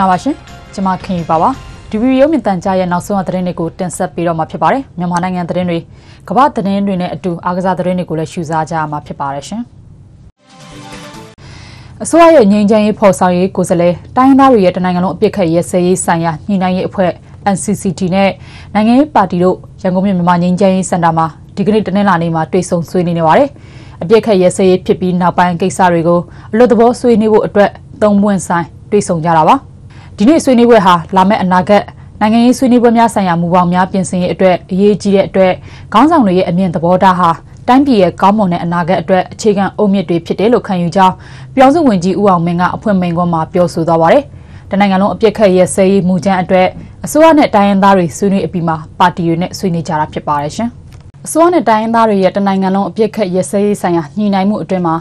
္ဂလာပါရှင်ကျွန်မခင်ပါပါဒီဗီဒီယိုမြင့်တန်ကြားရဲ့နောက်ဆုံးအသတင်းတွေကိုတင်ဆက်ပေးတော့မှာဖြစ်ပါတယ်မြန်မာနိုင်ငံသတင်းတွေကမ္ဘာသတင်းတွေနဲ့အတူအားကစားသတင်းတွေကိုလည်းရှုစားကြရမှာဖြစ်ပါတယ်ရှင်အစိုးရရဲ့ငြိမ်းချမ်းရေးဖော်ဆောင်ရေးကိုယ်စားလှယ်တိုင်းသားတွေရဲ့တနိုင်ငံလုံးအပြစ်ခတ်ရဲစဲရေးဆိုင်ရာညှိနှိုင်းရေးအဖွဲ့ NCCT နဲ့နိုင်ငံရေးပါတီတို့ရန်ကုန်မြို့မြန်မာငြိမ်းချမ်းရေးစင်တာမှာဒီကနေ့တနင်္လာနေ့မှာတွေ့ဆုံဆွေးနွေးနေပါတယ်အပြစ်ခတ်ရဲစဲရေးဖြစ်ပြီးနောက်ပိုင်းကိစ္စတွေကိုအလွတ်သဘောဆွေးနွေးဖို့အတွက်သုံးပွင့်ဆိုင်တွေ့ဆုံကြတာပါ ဒီနေ့ဆွေးနွေးပွဲဟာလာမယ့်အနာဂတ်နိုင်ငံရေးဆွေးနွေးပွဲများဆိုင်ရာမူပေါင်းများပြင်ဆင်ရေးအတွက်အရေးကြီးတဲ့အတွက်ခေါင်းဆောင်တွေရဲ့အမြင်သဘောထားဟာတိုင်းပြည်ရဲ့ကောင်းမွန်တဲ့အနာဂတ်အတွက်အခြေခံအုတ်မြစ်တွေဖြစ်တယ်လို့ခံယူကြောင်းပြောင်းစုဝင်ကြီးဦးအောင်မင်းကအဖွင့်မိန်ခွန်းမှာပြောဆိုသွားပါတယ်။တနိုင်ငံလုံးအပြစ်ခတ်ရဲ့ဆဲရေးမူကြမ်းအတွက်အစိုးရနဲ့တိုင်းရင်းသားတွေဆွေးနွေးအပြီးမှာပါတီတွေနဲ့ဆွေးနွေးကြတာဖြစ်ပါတယ်ရှင်။အစိုးရနဲ့တိုင်းရင်းသားတွေရဲ့တနိုင်ငံလုံးအပြစ်ခတ်ရဲစဲရေးဆိုင်ရာညှိနှိုင်းမှုအတွင်းမှာ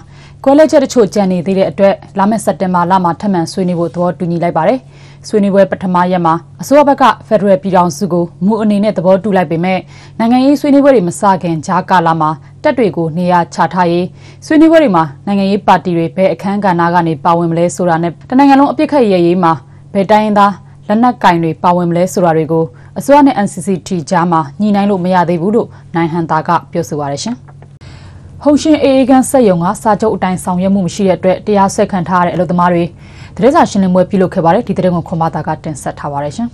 ကွဲလဲချက်တချို့ကြံနေသေးတဲ့အတွက်လာမယ့်စက်တင်ဘာလမှာထပ်မံဆွေးနွေးဖို့သဘောတူညီလိုက်ပါတယ်။ ဆွေးနွေးပွဲပထမရက်မှာအစိုးရဘက်ကဖက်ဒရယ်ပြည်ထောင်စုကိုမူအနေနဲ့သဘောတူလိုက်ပေမဲ့နိုင်ငံရေးဆွေးနွေးပွဲတွေမစခင်ဂျာကာလာမှာတက်တွေကိုနေရာချထားရေးဆွေးနွေးပွဲတွေမှာနိုင်ငံရေးပါတီတွေဘယ်အခန်းကဏ္ဍကနေပါဝင်မလဲဆိုတာနဲ့တနိုင်ငံလုံးအပြစ်ခတ်ရရေးမှာဘယ်တိုင်းသားလက်နက်ကင်တွေပါဝင်မလဲဆိုတာတွေကိုအစိုးရနဲ့ NCCT ကြားမှာညှိနှိုင်းလို့မရသေးဘူးလို့နိုင်ဟန်တာကပြောဆိုပါရရှင်။ဟုံရှင်အေအေကန်ဆက်ယုံကစာချုပ်အတိုင်းဆောင်ရွက်မှုမရှိတဲ့အတွက်တရားစွဲခံထားရတဲ့အလုပ်သမားတွေ တရေစာရှင်းလင်းပွဲပြုလုပ်ခဲ့ပါတယ်ဒီတရင်ကိုခွန်မတာကတင်ဆက်ထားပါတယ်ရှင်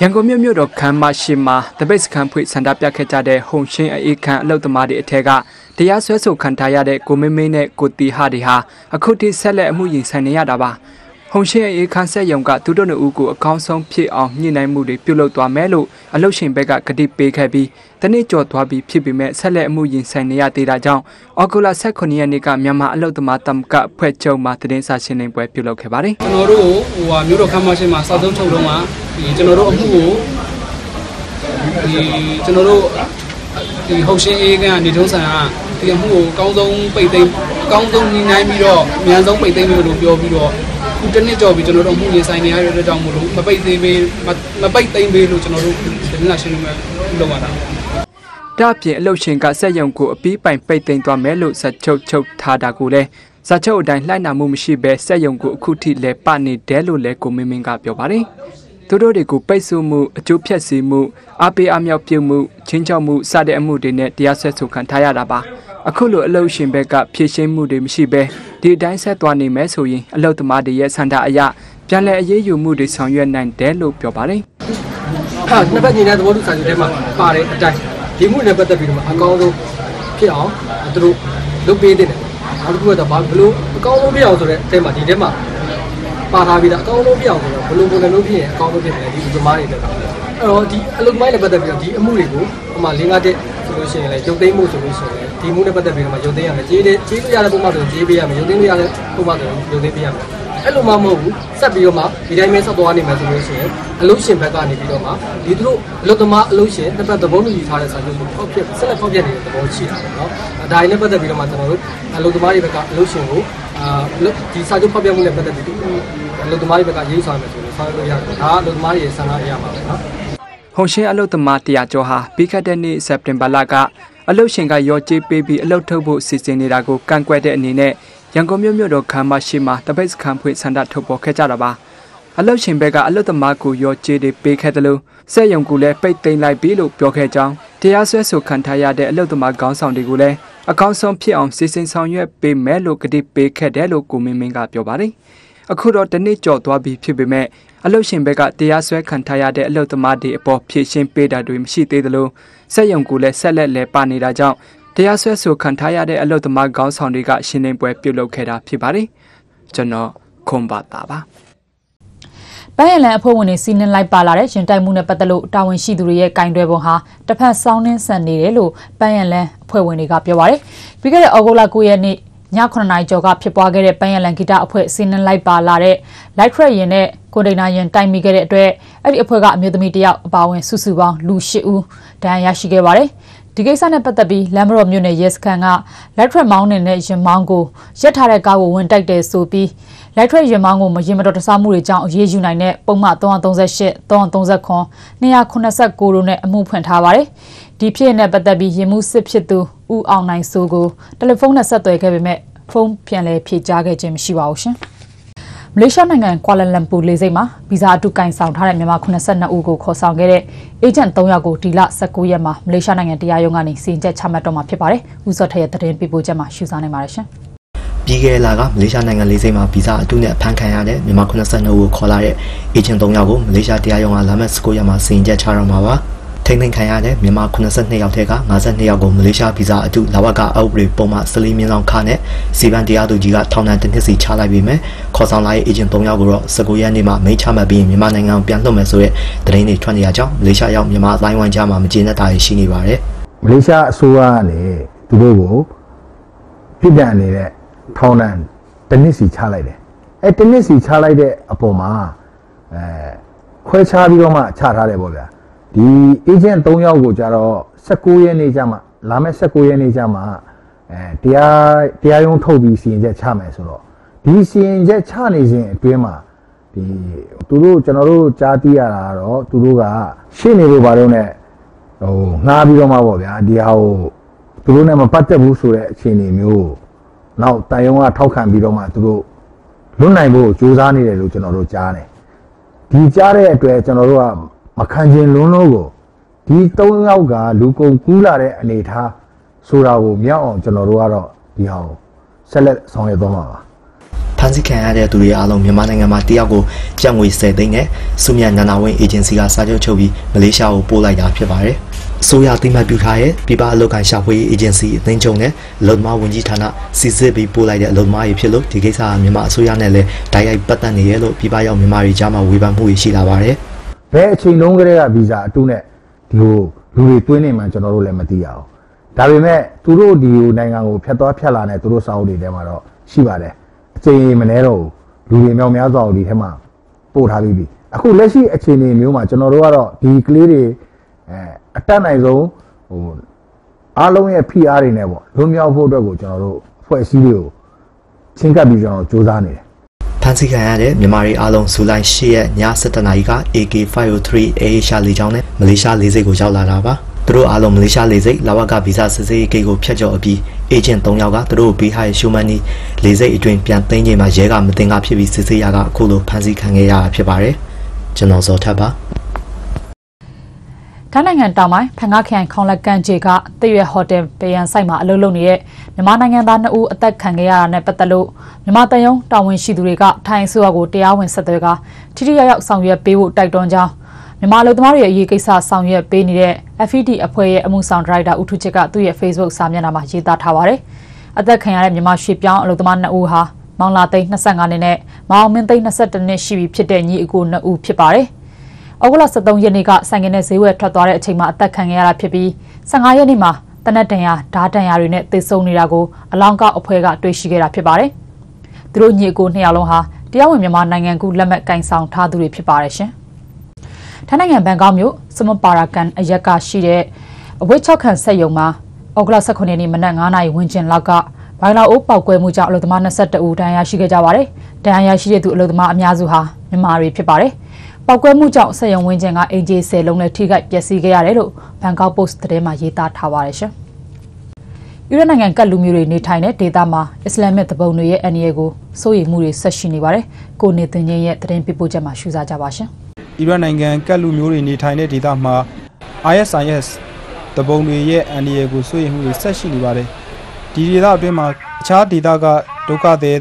ရန်ကုန်မြို့မြို့တော်ခမ်းမရှိမှာတပိတ်စခန်းဖွင့်စန္ဒပြခဲ့ကြတဲ့ဟုံရှင်းအေးခန့်အလုတ်သမားတွေအထက်ကတရားစွဲဆိုခံထားရတဲ့ကိုမင်းမင်းနဲ့ကိုတီဟာတွေဟာအခုထိဆက်လက်အမှုရင်ဆိုင်နေရတာပါ ဟုံရှင်းအေးခန်းဆက်ယုံကသူတို့နှစ်ဦးကိုအကောင်းဆုံးဖြစ်အောင်ညှိနှိုင်းမှုတွေပြုလုပ်သွားမယ်လို့အလုတ်ရှင်ဘက်ကကတိပေးခဲ့ပြီးတနေ့ကျော်သွားပြီးဖြစ်ပေမဲ့ဆက်လက်အမှုရင်ဆိုင်နေရသေးတာကြောင့်အော်ဂူလာ18ရက်နေ့ကမြန်မာအလုတ်သမားတမ်ကဖွဲ့ချုပ်မှသတင်းစာရှင်းလင်းပွဲပြုလုပ်ခဲ့ပါတယ်ကျွန်တော်တို့ဟိုဟာမြို့တော်ခမ်းမရှိမှာစောက်သုံးချုပ်တော့မှာဒီကျွန်တော်တို့အမှုကိုဒီကျွန်တော်တို့ဒီဟုတ်ရှင်းအေးကနေထုံးဆန်ကဒီအမှုကိုအကောင်းဆုံးပိတ်သိမ်းအကောင်းဆုံးညှိနှိုင်းပြီးတော့အများဆုံးပိတ်သိမ်းပြီးလို့ပြောပြီးတော့ ခုတစ်နှစ်ကြော်ပြီးကျွန်တော်တို့မှုရင်ဆိုင်နေရတဲ့အတွက်ကြောင့်မို့လို့မပိတ်သိမ်းပေးမပိတ်သိမ်းပေးလို့ကျွန်တော်တို့ဒီနေ့ရှင်းနေမှာလုပ်ရတာဒါ့အပြင်အလုတ်ရှင်ကစက်ယုံကိုအပီးပိုင်ပိတ်သိမ်းသွားမယ်လို့စက်ချုပ်ချုပ်ထားတာကိုလည်းဇာချုပ်အတိုင်းလှိုက်နာမှုမရှိဘဲစက်ယုံကိုအခုထိလဲပနေတယ်လို့လဲကိုမင်းမင်းကပြောပါတယ်သူတို့တွေကိုပိတ်ဆို့မှုအကျိုးဖြတ်စီမှုအပေးအမြောက်ပြုတ်မှုချင်းချောက်မှုစတဲ့အမှုတွေနဲ့တရားစွဲဆိုခံထားရတာပါအခုလိုအလုတ်ရှင်ဘက်ကဖြည့်ရှင်းမှုတွေမရှိဘဲ ဒီအတိုင်းဆက်သွားနေမယ်ဆိုရင်အလုတ်သမားတွေရဲ့ဆန္ဒအရပြန်လည်အရေးယူမှုတွေဆောင်ရွက်နိုင်တယ်လို့ပြောပါတယ်။ဟာနှစ်ဖက်ညီတဲ့သဘောတူစာချုပ်ထဲမှာပါတဲ့အတိုင်းဒီမှုနဲ့ပတ်သက်ပြီးတော့အကောင်းဆုံးဖြစ်အောင်သူတို့လုပ်ပေးတဲ့နောက်တစ်ခုကတော့ဘာဘလို့အကောင်းဆုံးဖြစ်အောင်ဆိုတဲ့အထဲမှာဒီထဲမှာပါထားပြီးသားအကောင်းဆုံးဖြစ်အောင်ဆိုတော့ဘလို့ပုံစံမျိုးဖြစ်ရင်အကောင်းဆုံးဖြစ်တယ်ဒီဒီမားတွေတက်တာအဲ့တော့ဒီအလုပ်မိုင်းနဲ့ပတ်သက်ပြီးတော့ဒီအမှုတွေကိုဟိုမှာ၄၅တက် ဆိုလို့ရှိရင်လည်းရုပ်သိမ်းမှုဆိုလို့ရှိရင်ဒီမှုနဲ့ပတ်သက်ပြီးတော့မှရုပ်သိမ်းရမယ်ကြေးတဲ့ကြေးလို့ရတဲ့ပုံမှန်ဆိုကြေးပေးရမယ်ရုပ်သိမ်းလို့ရတဲ့ပုံမှန်ဆိုရုပ်သိမ်းပေးရမယ်အဲ့လိုမှမဟုတ်ဘူးဆက်ပြီးတော့မှဒီတိုင်းပဲဆက်သွားနေမယ်ဆိုလို့ရှိရင်အလုရှင်ဘက်ကနေပြီးတော့မှဒီသူတို့အလုသမားအလုရှင်တစ်ပတ်သဘောတူထားတဲ့စာချုပ်ကိုဖောက်ပြဆက်လက်ဖောက်ပြနေတဲ့သဘောရှိတာပေါ့နော်ဒါရင်းနဲ့ပတ်သက်ပြီးတော့မှကျွန်တော်တို့အလုသမားတွေဘက်ကအလုရှင်ကိုအာဒီစာချုပ်ဖောက်ပြမှုနဲ့ပတ်သက်ပြီးအလုသမားတွေဘက်ကရေးဆောင်မယ်ဆိုလို့ဆောင်ရွက်လို့ရတယ်ဒါကအလုသမားတွေရဲ့ဆန္ဒအရပါပဲနော် ဟုံရှင်းအလုသမားတရားကျော်ဟာပြီးခဲ့တဲ့နှစ်စက်တင်ဘာလကအလုရှင်ကရော်ကြေးပေးပြီးအလုထုတ်ဖို့စီစဉ်နေတာကိုကန့်ကွက်တဲ့အနေနဲ့ရန်ကုန်မြို့မြို့တော်ခမ်းမရှိမှာတပိတ်စခန်းဖွင့်ဆန္ဒထုတ်ပေါ်ခဲ့ကြတာပါအလုရှင်ဘက်ကအလုသမားကိုရော်ကြေးတွေပေးခဲ့တယ်လို့စက်ယုံကူလည်းပိတ်သိမ်းလိုက်ပြီလို့ပြောခဲ့ကြောင်းတရားစွဲဆိုခံထားရတဲ့အလုသမားခေါင်းဆောင်တွေကိုလည်းအကောင့်ဆုံးဖြစ်အောင်စီစဉ်ဆောင်ရွက်ပေးမယ်လို့ကတိပေးခဲ့တယ်လို့ကိုမင်းမင်းကပြောပါတယ်အခုတော့တနေ့ကြော်သွားပြီဖြစ်ပေမဲ့ အလုရှင်ဘက်ကတရားစွဲခံထားရတဲ့အလုသမားတွေအပေါ်ဖြည့်ရှင်းပေးတာတွေမရှိသေးသလိုစက်ယုံကူလည်းဆက်လက်လဲပါနေတာကြောင့်တရားစွဲဆိုခံထားရတဲ့အလုသမားခေါင်းဆောင်တွေကရှင်းလင်းပွဲပြုလုပ်ခဲ့တာဖြစ်ပါတယ်ကျွန်တော်ခွန်ပါတာပါပန်းရလန်အဖွဲ့ဝင်တွေစီးနှင်းလိုက်ပါလာတဲ့ရင်တိုက်မှုနဲ့ပတ်သက်လို့တာဝန်ရှိသူတွေရဲ့ကင်တွယ်ပုံဟာတစ်ဖက်စောင်းနှင်းဆန်နေတယ်လို့ပန်းရလန်အဖွဲ့ဝင်တွေကပြောပါတယ်။ပြီးခဲ့တဲ့ဩဂုတ်လ9ရက်နေ့ ည9နာရီကျော်ကဖြစ်ပွားခဲ့တဲ့ပန်းရလန်ဂီတအဖွဲ့စီးနှင်းလိုက်ပါလာတဲ့ light track ရင်နဲ့ကွန်တိန်နာရင်တိုင်မိခဲ့တဲ့အတွက်အဲ့ဒီအဖွဲ့ကအမျိုးသမီးတယောက်အပါအဝင်စုစုပေါင်းလူ၈ဦးဒဏ်ရာရရှိခဲ့ပါတယ်။ဒီကိစ္စနဲ့ပတ်သက်ပြီးလမ်ဘရော့မြို့နယ်ရဲစခန်းကလက်ထရက်မောင်းနေတဲ့ရင်မောင်းကိုရက်ထားတဲ့ကားကိုဝင်တိုက်တယ်ဆိုပြီး လက်ထရက်ရင်မောင်းကိုမရင်မတော်တဆမှုတွေကြောင့်အရေးယူနိုင်တဲ့ပုံမှန်338 339 289တို့နဲ့အမှုဖွင့်ထားပါတယ်။ဒီဖြစ်နဲ့ပတ်သက်ပြီးရင်မှုစစ်ဖြစ်သူဦးအောင်နိုင်စိုးကိုတယ်လီဖုန်းနဲ့ဆက်သွယ်ခဲ့ပေမဲ့ဖုန်းပြန်လည်ဖြေကြားခဲ့ခြင်းမရှိပါဘူးရှင်။မလေးရှားနိုင်ငံကွာလာလမ်ပူလေဆိပ်မှာဗီဇာအတူကင်ဆောင်ထားတဲ့မြန်မာ82ဦးကိုခေါ်ဆောင်ခဲ့တဲ့အေဂျင့်3ယောက်ကိုဒီလ19ရက်မှာမလေးရှားနိုင်ငံတရားရုံးကနေစီရင်ချက်ချမှတ်တော့မှာဖြစ်ပါတယ်။ဦးစောထရဲ့သတင်းပေးပို့ချက်မှာရှုစားနိုင်ပါတယ်ရှင်။ ပြီးခဲ့လာကမလေးရှားနိုင်ငံလေးစိတ်မှာဗီဇာအတုနဲ့ဖမ်းခံရတဲ့မြန်မာ82ဦးကိုခေါ်လာတဲ့အေဂျင့်3ယောက်ကိုမလေးရှားတရားရုံးကလာမယ့်19ရက်မှာစီရင်ချက်ချတော့မှာပါထိမ့်သိမ်းခံရတဲ့မြန်မာ82ယောက်ထဲက52ယောက်ကိုမလေးရှားဗီဇာအတုလာဝကအောက်ဘရိပုံမှစလီမင်းဆောင်ခါနဲ့စီဗန်တရားသူကြီးကထောင်ဒဏ်တစ်နှစ်စီချလိုက်ပြီးမြဲခေါ်ဆောင်လာတဲ့အေဂျင့်3ယောက်ကိုတော့19ရက်နေ့မှာမိန့်ချမှတ်ပြီးမြန်မာနိုင်ငံကိုပြန်လွှတ်မယ်ဆိုတဲ့သတင်းတွေထွက်နေရကြောင်းမလေးရှားရောက်မြန်မာအတိုင်းဝိုင်းကြားမှာမကျေနပ်တာရှိနေပါတယ်မလေးရှားအစိုးရကနေသူတို့ကိုပြစ်ဒဏ်နေတဲ့ ထောင်ဒဏ်တစ်နှစ်စီချလိုက်တယ်အဲတစ်နှစ်စီချလိုက်တဲ့အပေါ်မှာအဲခွဲခြားပြီးတော့မှချထားတယ်ပေါ့ဗျာဒီအေဂျင့်3ယောက်ကိုကြတော့19ရက်နေ့ကျမှလာမယ့်19ရက်နေ့ကျမှအဲတရားတရားရုံးထုတ်ပြီးစီရင်ချက်ချမယ်ဆိုတော့ဒီစီရင်ချက်ချနေစဉ်အတွင်းမှာဒီသူတို့ကျွန်တော်တို့ကြားသိရတာကတော့သူတို့ကရှေ့နေလို့ဘာလို့ ਨੇ ဟိုငှားပြီးတော့မှပေါ့ဗျာဒီဟာကိုသူတို့နဲ့မပတ်သက်ဘူးဆိုတဲ့အခြေအနေမျိုးကို နောက်တိုင်ယုံကထောက်ခံပြီးတော့မှသူတို့လွတ်နိုင်ဖို့ကြိုးစားနေတယ်လို့ကျွန်တော်တို့ကြားတယ်ဒီကြားတဲ့အတွက်ကျွန်တော်တို့ကမခံကျင်လွန်းလို့ကိုဒီ၃ယောက်ကလူကုန်ကူးလာတဲ့အနေထားဆိုတာကိုမြောက်အောင်ကျွန်တော်တို့ကတော့ဒီဟာကိုဆက်လက်ဆောင်ရွက်သွားမှာပါဖန်ဆီးခံရတဲ့သူတွေအားလုံးမြန်မာနိုင်ငံမှာတယောက်ကိုကျပ်ငွေ10သိန်းနဲ့စုမြတ်နာနာဝင်းအေဂျင်စီကစာချုပ်ချုပ်ပြီးမလေးရှားကိုပို့လိုက်တာဖြစ်ပါတယ်။ အစိုးရအသိမှတ်ပြုထားတဲ့ပြည်ပအလုပ်ကိုင်ရှာဖွေရေးအေဂျင်စီအသင်းချုပ်နဲ့အလုပ်သမားဝန်ကြီးဌာနစီစစ်ပြီးပို့လိုက်တဲ့အလုပ်သမားတွေဖြစ်လို့ဒီကိစ္စကမြန်မာအစိုးရနဲ့လည်းတိုက်ရိုက်ပတ်သက်နေရလို့ပြည်ပရောက်မြန်မာတွေကြားမှာဝေဖန်မှုတွေရှိလာပါတယ်။ဘယ်အချိန်လုံးကလေးကဗီဇာအတုနဲ့ဒီလိုလူတွေတွင်းနေမှကျွန်တော်တို့လည်းမသိရအောင်ဒါပေမဲ့သူတို့ဒီလိုနိုင်ငံကိုဖျက်သွားဖျက်လာတဲ့သူတို့စာအုပ်တွေထဲမှာတော့ရှိပါတယ်အချိန်မနှဲတော့ဘူးလူတွေမြောက်များစွာကိုဒီထဲမှာပို့ထားပြီးပြီအခုလက်ရှိအခြေအနေမျိုးမှာကျွန်တော်တို့ကတော့ဒီကလေးတွေအဲ အတက်နိုင်ဆုံးဟိုအားလုံးရဲ့ဖိအားတွေနဲ့ပေါ့လွန်မြောက်ဖို့အတွက်ကိုကျွန်တော်တို့အဖွဲ့အစည်းတွေကိုချင်းကပ်ပြီးကျွန်တော်တို့စူးစမ်းနေတယ်ဖန်ဆီးခံရတဲ့မြန်မာတွေအားလုံးဇူလိုင်10ရက်ည7:00နာရီက AK503 အေရှာလေကြောင်းနဲ့မလေးရှားလေဆိပ်ကိုရောက်လာတာပါသူတို့အားလုံးမလေးရှားလေဆိပ်လာဝကဗီဇစစ်ဆေးရေးဂိတ်ကိုဖျက်ကျော်အပြီးအေဂျင့်3ယောက်ကသူတို့ကိုပေးထားတဲ့ရှိုးမန်နီလေဆိပ်အတွင်းပြန်သိမ်းချိန်မှာရဲကမတင်ကားဖြစ်ပြီးစစ်ဆေးရကအခုလိုဖန်ဆီးခံခဲ့ရတာဖြစ်ပါတယ်ကျွန်တော်ဇော်ထက်ပါ ထိုင်းနိုင်ငံတောင်ပိုင်းဖန်ငါခရိုင်ခေါင်လက်ကန်ဂျေကတရွယ်ဟိုတယ်ပေယန်ဆိုင်မှာအလုပ်လုပ်နေတဲ့မြန်မာနိုင်ငံသား2ဦးအသက်ခံခဲ့ရတာနဲ့ပတ်သက်လို့မြန်မာတန်ယုံတာဝန်ရှိသူတွေကထိုင်းအစိုးရကိုတရားဝင်ဆက်သွယ်ကထိထိရောက်ရောက်ဆောင်ရွက်ပေးဖို့တိုက်တွန်းကြောင်းမြန်မာလူသမားတွေရဲ့အရေးကိစ္စဆောင်ရွက်ပေးနေတဲ့ FED အဖွဲ့ရဲ့အမှုဆောင်ဒါရိုက်တာဦးထုချစ်ကသူ့ရဲ့ Facebook စာမျက်နှာမှာရေးသားထားပါတယ်။အသက်ခံရတဲ့မြန်မာရွှေပြောင်းအလုပ်သမား2ဦးဟာမောင်လာသိန်း25နှစ်နဲ့မောင်မင်းသိန်း22နှစ်ရှိပြီဖြစ်တဲ့ညီအကို2ဦးဖြစ်ပါတယ်။ ဩဂုတ်လ23ရက်နေ့ကဆိုင်ကယ်နဲ့ဈေးဝယ်ထွက်သွားတဲ့အချိန်မှာအသက်ခံခဲ့ရတာဖြစ်ပြီး15ရက်နေ့မှာတနက်တန်ရာဓာတ်တန်ရာတွေနဲ့သေဆုံးနေတာကိုအလောင်းကောက်အဖွဲ့ကတွေ့ရှိခဲ့တာဖြစ်ပါတယ်။သူတို့ညီအကိုနှစ်ယောက်လုံးဟာတရားဝင်မြန်မာနိုင်ငံကူလက်မှတ်ကင်ဆောင်ထားသူတွေဖြစ်ပါတယ်ရှင်။ထိုင်းနိုင်ငံဘန်ကောက်မြို့စမပါရာကန်အရက်ကရှိတဲ့အဝိတ်6ခန့်ဆက်ယုံမှာဩဂုတ်လ18ရက်နေ့မနက်9:00နာရီဝန်းကျင်လောက်ကဘိုင်လာအိုးပောက်ကွဲမှုကြောင့်အလုပ်သမား22ဦးဒဏ်ရာရှိခဲ့ကြပါတယ်။ဒဏ်ရာရရှိတဲ့သူအလုပ်သမားအများစုဟာမြန်မာတွေဖြစ်ပါတယ်။ ပောက်ကွဲမှုကြောင့်ဆက်ယုံဝင်းကျင်ကအင်ဂျီ10လုံးနဲ့ထိခိုက်ပျက်စီးခဲ့ရတယ်လို့ဘန်ကောက်ပို့စ်သတင်းမှာရေးသားထားပါတယ်ရှင်။အီရတ်နိုင်ငံကတ်လူမျိုးတွေနေထိုင်တဲ့ဒေသမှာအစ္စလာမစ်တပုံတွေရဲ့အန္တရာယ်ကိုစိုးရိမ်မှုတွေဆက်ရှိနေပါတယ်။ကိုနေတင်ချင်းရဲ့သတင်းပေးပို့ချက်မှာရှုစားကြပါရှင်။အီရတ်နိုင်ငံကတ်လူမျိုးတွေနေထိုင်တဲ့ဒေသမှာ ISIS တပုံတွေရဲ့အန္တရာယ်ကိုစိုးရိမ်မှုတွေဆက်ရှိနေပါတယ်။ဒီဒေသအတွင်းမှာအခြားဒေသကဒုက္ခသည်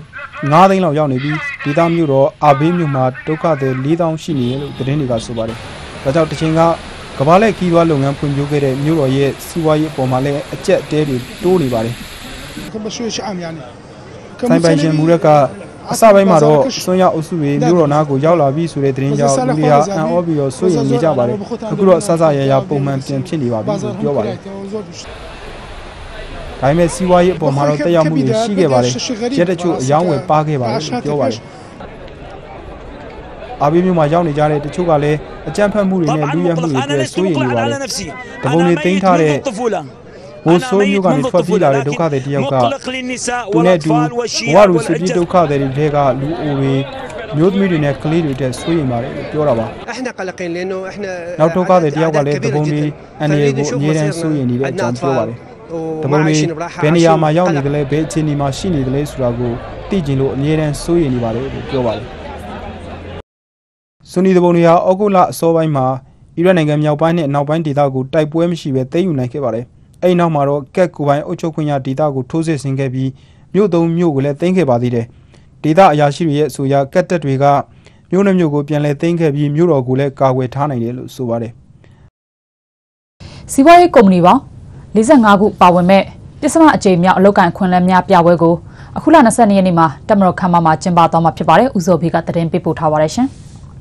9သိန်းလောက်ရောက်နေပြီး ဒေသမြို့တော်အာဘေးမြို့မှာဒုက္ခသည်4000ရှိနေတယ်လို့သတင်းတွေကဆိုပါတယ်။ဒါကြောင့်တချင်းကကမ္ဘာလက်ခီးသွွားလုပ်ငန်းဖွံ့ဖြိုးခဲ့တဲ့မြို့တော်ရဲ့စီးပွားရေးအပေါ်မှာလည်းအကျက်အတဲတွေတိုးနေပါတယ်။ဆိုင်ပိုင်ရှင်မူရက်ကအစပိုင်းမှာတော့ဆွမ်းရအုပ်စုတွေမြို့တော်နာကိုရောက်လာပြီဆိုတဲ့သတင်းကြောင့်လူတွေဟာအံ့ဩပြီးတော့စိုးရိမ်နေကြပါတယ်။အခုတော့အဆအဆရရပုံမှန်ပြန်ဖြစ်နေပါပြီလို့ပြောပါတယ်။ ဒါပေမဲ့စီးပွားရေးအပေါ်မှာတော့တက်ရောက်မှုတွေရှိခဲ့ပါတယ်ရက်တချို့အယောင်းဝယ်ပါခဲ့ပါတယ်လို့ပြောပါတယ်အာဘီမြို့မှာရောက်နေကြတဲ့တချို့ကလည်းအကြမ်းဖက်မှုတွေနဲ့လူရဲမှုတွေအတွက်စိုးရိမ်နေပါတယ်။တပုံတွေတင်ထားတဲ့ဘိုးဆိုးမျိုးကနေထွက်ပြေးလာတဲ့ဒုက္ခသည်တယောက်ကသူနဲ့တူဘဝလူစစ်ပြေးဒုက္ခသည်တွေထဲကလူအိုတွေမျိုးသမီးတွေနဲ့ကလေးတွေတက်ဆွေးရင်ပါတယ်လို့ပြောတာပါ။နောက်ဒုက္ခသည်တယောက်ကလည်းတပုံတွေအနေကိုအငြင်းဆန်းဆွေးရင်နေတဲ့အကြောင်းပြောပါတယ်။ တပုံတွေဘယ်နေရာမှာရောက်နေတယ်လဲဘယ်အခြေအနေမှာရှိနေတယ်လဲဆိုတာကိုသိကျင်လို့အမြဲတမ်းဆွေးရင်နေပါတယ်လို့ပြောပါတယ်။ဆွန်နီတဘုံတွေဟာဩဂုတ်လအစောပိုင်းမှာအီရတ်နိုင်ငံမြောက်ပိုင်းနဲ့အနောက်ပိုင်းဒေသကိုတိုက်ပွဲမရှိဘဲသိမ်းယူနိုင်ခဲ့ပါတယ်။အဲဒီနောက်မှာတော့ကက်ကူပိုင်းအုပ်ချုပ်ခွင့်ရဒေသကိုထိုးစစ်ဆင်ခဲ့ပြီးမြို့သုံးမြို့ကိုလည်းသိမ်းခဲ့ပါသေးတယ်။ဒေသအရာရှိတွေရဲ့အဆိုအရကက်တက်တွေကမြို့နှမြို့ကိုပြန်လည်သိမ်းခဲ့ပြီးမြို့တော်ကိုလည်းကာကွယ်ထားနိုင်တယ်လို့ဆိုပါတယ်စီးပွားရေးကုမ္ပဏီပေါင်း 45ခုပါဝင်မဲ့ပစ္စမအကြိမ်မြောက်အလုပ်ကန်ခွင့်လန်းများပြပွဲကိုအခုလ22ရက်နေ့မှာတက်မတော်ခမ်းမမှာကျင်းပသွားမှာဖြစ်ပါတယ်။ဦးစောဖေကတရင်ပေးပို့ထားပါတယ်ရှင်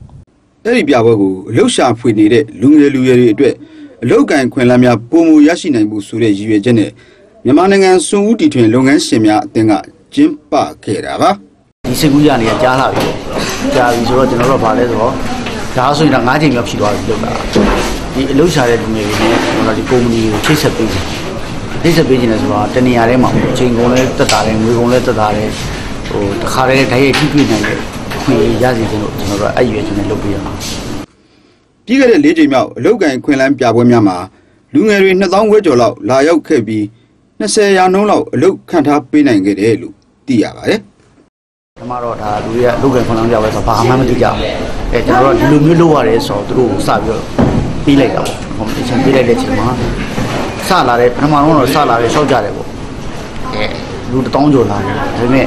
။အဲ့ဒီပြပွဲကိုအလုရှာဖွေနေတဲ့လူငယ်လူရွယ်တွေအတွက်အလုတ်ကန်ခွင့်လန်းများပုံမူရရှိနိုင်မှုဆိုတဲ့ရည်ရွယ်ချက်နဲ့မြန်မာနိုင်ငံစွန်ဦးတီထွင်လုပ်ငန်းရှင်များအသင်းကကျင်းပခဲ့တာပါဒီစကူးရနေကြားလာပြီပေါ့ကြားပြီဆိုတော့ကျွန်တော်တို့ကဗာလဲဆိုတော့ဒါဆိုရင်တော့၅ချိန်မြောက်ဖြစ်သွားပြီလောက်တာ ဒီအလုပ်ရှာတဲ့လူငယ်တွေနဲ့ကျွန်တော်ဒီကုမ္ပဏီကိုချိတ်ဆက်ပေးတယ်ချိတ်ဆက်ပေးခြင်းလဲဆိုတော့တနေရာထဲမှာပေါ့ချိန်ကုန်လဲတက်တာတယ်ငွေကုန်လဲတက်တာတယ်ဟိုတခါတည်းဓာတ်ရိုက်ထိတွေ့နိုင်တဲ့ခွင့်ရစီခြင်းလို့ကျွန်တော်တို့အဲ့ရွယ်ချင်းနဲ့လုပ်ပေးရအောင်ပြီးခဲ့တဲ့၄ချိန်မြောက်အလုတ်ကန်ခွင့်လန်းပြပွဲများမှာလူငယ်တွေ2000ဝန်းကျော်လောက်လာရောက်ခဲ့ပြီး20ရာနှုန်းလောက်အလုတ်ခံထားပေးနိုင်ခဲ့တယ်လို့သိရပါတယ်ဒီမှာတော့ဒါလူတွေကလုပ်ကန်ခွန်အောင်ကြပဲဆိုတော့ဘာမှမသိကြဘူးအဲကျွန်တော်တို့ဒီလိုမျိုးလုပ်ရတယ်ဆိုတော့သူတို့စပြီးတော့ ပြီးလိုက်တာပေါ့ကွန်ပီတီရှင်ပြီးလိုက်တဲ့ချိန်မှာစလာတဲ့ပထမဆုံးတော့စလာတဲ့ရှောက်ကြတယ်ပေါ့အဲလူတစ်တောင်းကျော်လာတယ်ဒါပေမဲ့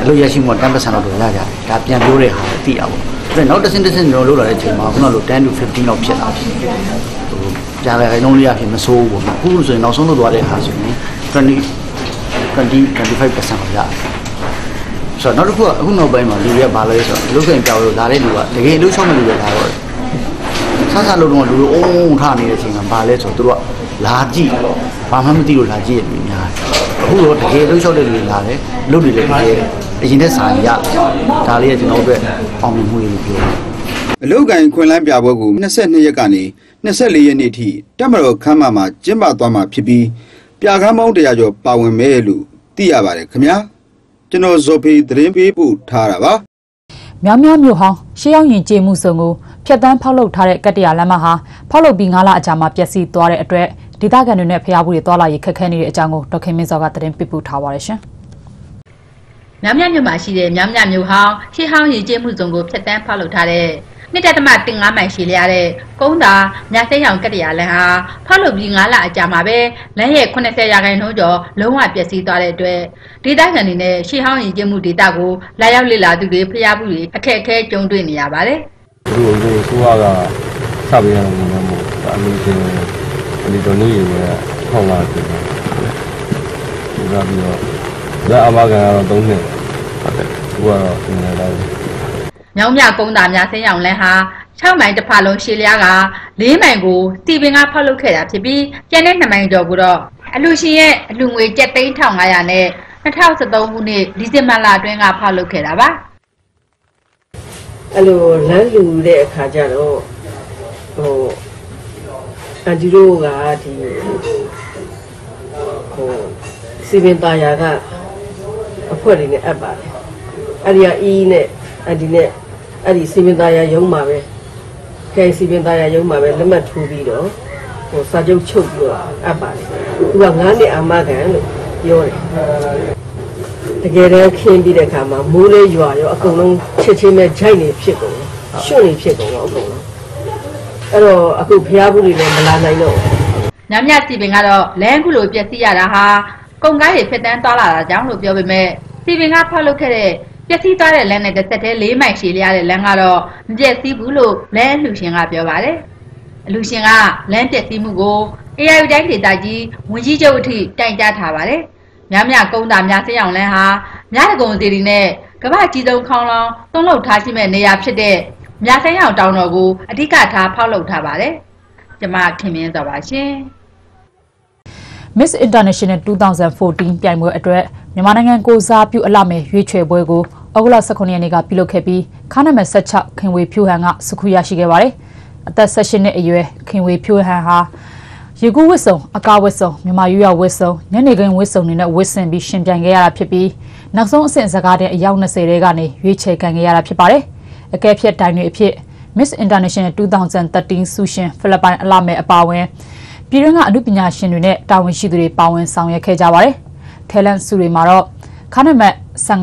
အလုပ်ရရှိမှုက10%လောက်တော့ရကြတယ်ဒါပြန်ပြောတဲ့ဟာကိုသိရပါဘူးဒါနောက်တစ်ဆင့်တစ်ဆင့်ကျွန်တော်လုပ်လာတဲ့ချိန်မှာခုနကလို10 to 15လောက်ဖြစ်လာပြီဟိုကြားလိုက်နှုံးလေးရဖြစ်မစိုးဘူးပေါ့အခုဆိုရင်နောက်ဆုံးလုပ်သွားတဲ့ဟာဆိုရင်20 20 25%လောက်ရတယ်ဆိုတော့နောက်တစ်ခုကအခုနောက်ပိုင်းမှာလူတွေကဘာလဲဆိုတော့လူဆိုင်ပြောင်းလို့လာတဲ့လူကတကယ်အလုပ်ရှောက်မဲ့လူတွေလာတော့ ဆဆလုံးတော့လူတွေအုံးထားနေတဲ့အချိန်ကဘာလဲဆိုတော့သူတို့ကလာကြည့်ဘာမှမသိလို့လာကြည့်ရပြီများအခုတော့တကယ်အလုပ်ရှောက်တဲ့လူတွေလာတယ်လူတွေလည်းတကယ်အရင်တဲ့စာရဒါလေးကကျွန်တော်တို့အတွက်အောင်မြင်မှုတွေလို့ပြောတယ်အလုတ်ကန်ခွင့်လန်းပြပွဲကို22ရက်ကနေ24ရက်နေ့ထိတက်မတော်ခမ်းမမှာကျင်းပသွားမှာဖြစ်ပြီးပြကားမောင်းတရားကျော်ပါဝင်မယ်လို့သိရပါတယ်ခင်ဗျာကျွန်တော်ဇော်ဖေးသတင်းပေးပို့ထားတာပါမြောင်းမြောင်းမြို့ဟောင်းရှေးရောက်ရင်ကျေးမှုစုံကို ဖျက်တမ်းဖောက်လုပ်ထားတဲ့ကတ္တရာလမ်းမဟာဖောက်လုပ်ပြီး9လအကြာမှာပျက်စီးသွားတဲ့အတွက်ဒေသခံတွေနဲ့ဖျားဘူးတွေသွားလာရေးခက်ခဲနေတဲ့အကြောင်းကိုဒေါက်ခင်မင်းစောကသတင်းပေးပို့ထားပါတယ်ရှင်။မြောင်းမြမြို့မှာရှိတဲ့မြောင်းမြမြို့ဟောင်းရှေးဟောင်းရည်ကျင်းမှုစုံကိုဖျက်တမ်းဖောက်လုပ်ထားတဲ့နှစ်တက်သမတင်9မိုင်ရှိလျားတဲ့ကုန်းသာမြစိမ်းရောင်ကတ္တရာလန်ဟာဖောက်လုပ်ပြီး9လအကြာမှာပဲလမ်းရဲ့80ရာခိုင်နှုန်းကျော်လုံးဝပျက်စီးသွားတဲ့အတွက်ဒေသခံတွေနဲ့ရှေးဟောင်းရည်ကျင်းမှုဒေသကိုလာရောက်လေ့လာသူတွေဖျားမှုတွေအခက်အခဲကြုံတွေ့နေရပါတယ် သူတို့ဒီဆိုရကစပေးရမယ်လို့မို့အမေချင်းအလီတော်နေရယ်ထောက်လာတယ်ဒီကပြီးတော့ဒါအမကန်ကတော့3နှစ်ဟုတ်တယ်သူကတော့ဒီနေ့လိုက်။မြောင်းမြကုန်းသာမြစိမ်းရောင်လန်ဟာ6မိုင်တစ်ဖာလုံးရှည်လျားက4မိုင်ကိုစီပင်ကဖောက်လုပ်ခဲ့တာဖြစ်ပြီးကျန်တဲ့2မိုင်ကျော်ကိုတော့အလူရှင်ရဲ့အလူငွေ7,500နဲ့2013ခုနှစ်ဒီဇင်ဘာလအတွင်းကဖောက်လုပ်ခဲ့တာပါ။ အဲ့လိုလမ်းလူတဲ့အခါကျတော့ဟိုအန်တီတို့ကဒီဟိုစီပင်သားယာကအဖွဲတွေနဲ့အပ်ပါတယ်အဲ့ဒီကအီးနဲ့အန်တီနဲ့အဲ့ဒီစီပင်သားယာရုံးမှာပဲခဲစီပင်သားယာရုံးမှာပဲလက်မှတ်ထိုးပြီးတော့ဟိုစာချုပ်ချုပ်ပြီးတော့အပ်ပါတယ်သူက9နှစ်အာမခံလို့ပြောတယ် တကယ်တမ်းခင်းပြီးတဲ့အခါမှာမိုးလေးရွာရောအကုန်လုံးချစ်ချင်းပဲဂျိုက်နေဖြစ်ကုန်တယ်ရွှွန့်နေဖြစ်ကုန်တော့အကုန်လုံးအဲ့တော့အခုဖျားဘူးတွေလည်းမလာနိုင်တော့ဘူးညမြစီပင်ကတော့လမ်းခုလိုပျက်စီးရတာဟာကုန်ကားတွေဖြစ်တန်းသွားလာတာကြောင့်လို့ပြောပေမဲ့စီပင်ကဖောက်လုပ်ခဲ့တဲ့ပျက်စီးသွားတဲ့လမ်းနဲ့တစ်ဆက်တည်း၄မိုင်ရှည်လျားတဲ့လမ်းကတော့မပျက်စီးဘူးလို့လမ်းအလှူရှင်ကပြောပါတယ်။အလှူရှင်ကလမ်းပျက်စီးမှုကို AI တိုင်းဒေသကြီးဝင်ကြီးချုပ်အထိတိုင်ကြားထားပါတယ်။ များများကုန်းတာများစင်းအောင်လမ်းဟာများတကုံစီရီနဲ့ကမ္ဘာကြီးဆုံးခေါင်းလောင်းသုံးလုပ်ထားရှိမဲ့နေရာဖြစ်တဲ့များဆိုင်အောင်တောင်တော်ကိုအဓိကထားဖောက်လုပ်ထားပါတယ်။ကျမခင်မင်းစောပါရှင်။ Miss International 2014ပြိုင်ပွဲအတွက်မြန်မာနိုင်ငံကိုစားပြုအလှမယ်ရွေးချယ်ပွဲကိုဩဂုတ်လ18ရက်နေ့ကပြုလုပ်ခဲ့ပြီးခါနံပါတ်16ခင်ဝေဖြိုးဟန်ကစခုရရှိခဲ့ပါတယ်။အသက်18နှစ်အရွယ်ခင်ဝေဖြိုးဟန်ဟာ ရေကူးဝစ်စုံအကားဝစ်စုံမြန်မာရွရဝစ်စုံညနေခင်းဝစ်စုံတွေနဲ့ဝစ်ဆင်ပြီးရှင်ပြိုင်ခဲ့ရတာဖြစ်ပြီးနောက်ဆုံးအဆင့်စကားတဲ့အယောက်20တဲကနေရွေးချယ်ခံခဲ့ရတာဖြစ်ပါတယ်။အကဲဖြတ်တိုင်တွေအဖြစ် Miss International 2013ဆုရှင်ဖိလစ်ပိုင်အလှမယ်အပါအဝင်ပြည်တွင်းကအမှုပညာရှင်တွေနဲ့တာဝန်ရှိသူတွေပါဝင်ဆောင်ရွက်ခဲ့ကြပါတယ်။ Talent ဆုတွေမှာတော့ခါနမတ်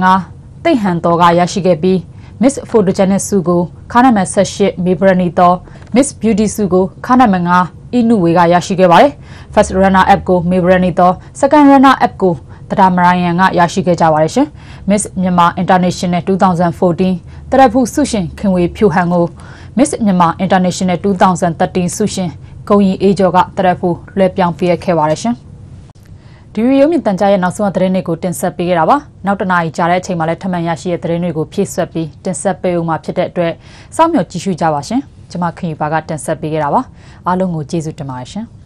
15တိတ်ဟန်တော်ကရရှိခဲ့ပြီး Miss Photogenic ဆုကိုခါနံပါတ်18မေဘရနီတော် Miss Beauty ဆုကိုခါနံပါတ်9အီနုဝေကရရှိခဲ့ပါတယ်။ First Runner Up ကိုမေဘရနီတော် Second Runner Up ကိုတဒါမရိုင်ယန်ကရရှိခဲ့ကြပါတယ်ရှင်။ Miss Myanmar International 2014တရဖူဆုရှင်ခင်ဝေဖြူဟန်ကို Miss Myanmar International 2013ဆုရှင်ဂုံရီအေးကျော်ကတရဖူလွှဲပြောင်းပေးခဲ့ပါတယ်ရှင်။ဒီရုံမြင့်တန်ကြားရဲ့နောက်ဆုံးသတင်းတွေကိုတင်ဆက်ပေးခဲ့တာပါ။နောက်တနားရီကြာတဲ့အချိန်မှာလည်းထပ်မံရရှိတဲ့သတင်းတွေကိုဖြည့်ဆွက်ပြီးတင်ဆက်ပေးဦးမှာဖြစ်တဲ့အတွက်စောင့်မျှော်ကြည့်ရှုကြပါရှင်။ ကျွန်မခင်ယူပါကတင်ဆက်ပေးခဲ့တာပါ။အားလုံးကိုကျေးဇူးတင်ပါတယ်ရှင်။